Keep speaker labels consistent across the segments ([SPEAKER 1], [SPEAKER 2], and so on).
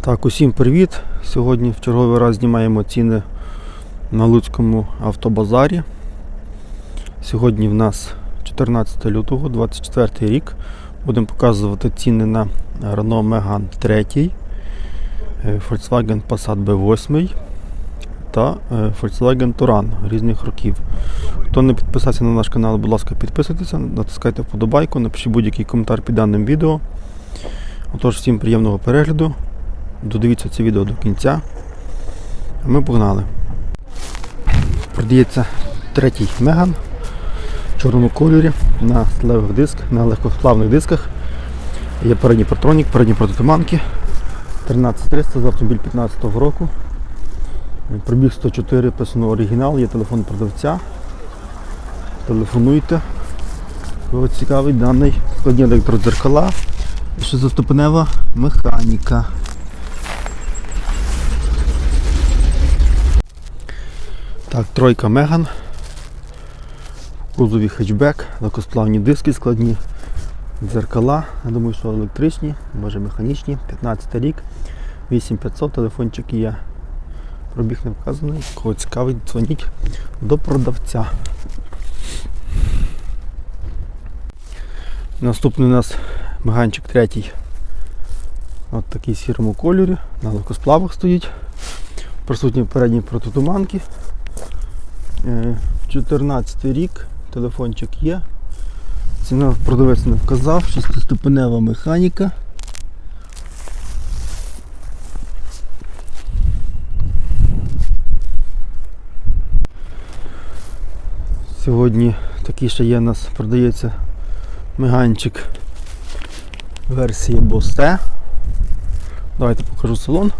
[SPEAKER 1] Так, усім привіт! Сьогодні в черговий раз знімаємо ціни на Луцькому автобазарі. Сьогодні в нас 14 лютого, 24 рік. Будемо показувати ціни на Renault Megane 3, е, Volkswagen Passat B8 та е, Volkswagen Touran різних років. Хто не підписався на наш канал, будь ласка, підписуйтеся, натискайте вподобайку, напишіть будь-який коментар під даним відео. Отож, всім приємного перегляду. Додивіться це відео до кінця. А ми погнали. Продається третій Меган в чорному кольорі на сталевих дисках, на легкосплавних дисках. Є передній патронік, передні протитуманки. 13300 за автомобіль 15 року. Пробіг 104, писано оригінал, є телефон продавця. Телефонуйте. Кого цікавий даний складні електродзеркала. Шизоступенева механіка. Так, тройка Меган. Кузові хетчбек, легкосплавні диски складні, дзеркала. Я думаю, що електричні, може механічні. 15 рік, 8500, телефончик є. Пробіг не вказаний. Кого цікавить, дзвоніть до продавця. Наступний у нас меганчик третій. От такий сірому кольорі, на легкосплавах стоїть. Присутні передні протитуманки. Е, 14 рік, телефончик є. Ціна продавець не вказав, шестиступенева механіка. Сьогодні такий ще є у нас продається меганчик версії Bose. Давайте покажу салон.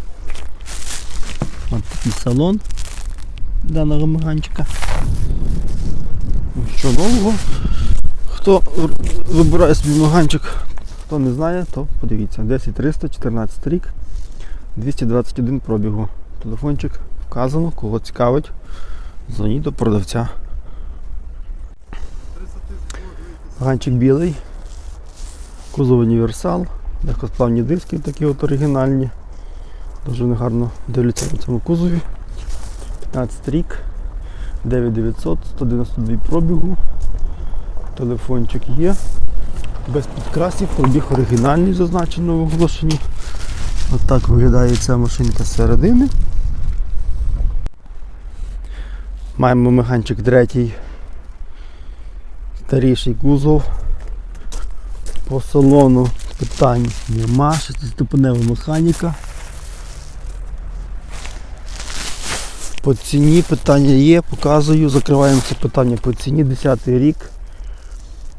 [SPEAKER 1] Ось такий салон даного меганчика. Що нового? Хто вибирає собі меганчик, хто не знає, то подивіться. 10300, 14 рік, 221 пробігу. Телефончик вказано, кого цікавить. Дзвоніть до продавця. Ганчик білий, кузов універсал, легкосплавні диски такі от оригінальні. Дуже вони гарно дивляться на цьому кузові. 15 рік, 9900, 192 пробігу. Телефончик є. Без підкрасів, пробіг оригінальний зазначено в оголошенні. Отак виглядає ця машинка з середини. Маємо меганчик третій. Старіший кузов. По салону питань нема, шестиступенева механіка. По ціні питання є, показую, закриваємо це питання по ціні. 10 рік.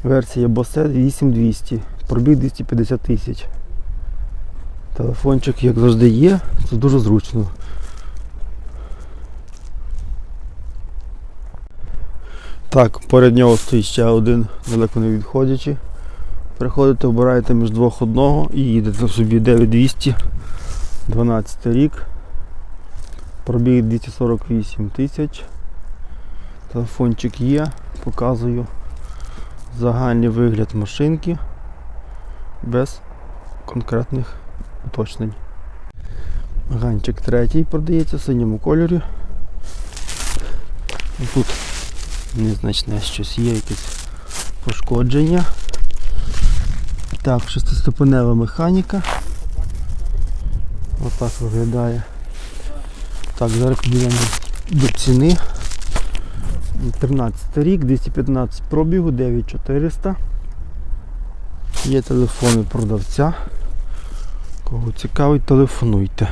[SPEAKER 1] Версія Bose 8200, пробіг 250 тисяч. Телефончик, як завжди, є, це дуже зручно. Так, перед нього стоїть ще один, далеко не відходячи. Приходите, обираєте між двох одного і їдете собі 9200, 12 рік. Пробіг 248 тисяч. Телефончик є, показую загальний вигляд машинки без конкретних уточнень. Ганчик третій продається в синьому кольорі. Тут незначне щось є, якесь пошкодження. Так, шестиступенева механіка. Отак виглядає. Так, зараз підійдемо до ціни. 13 рік, 215 пробігу, 9400. Є телефони продавця. Кого цікавить, телефонуйте.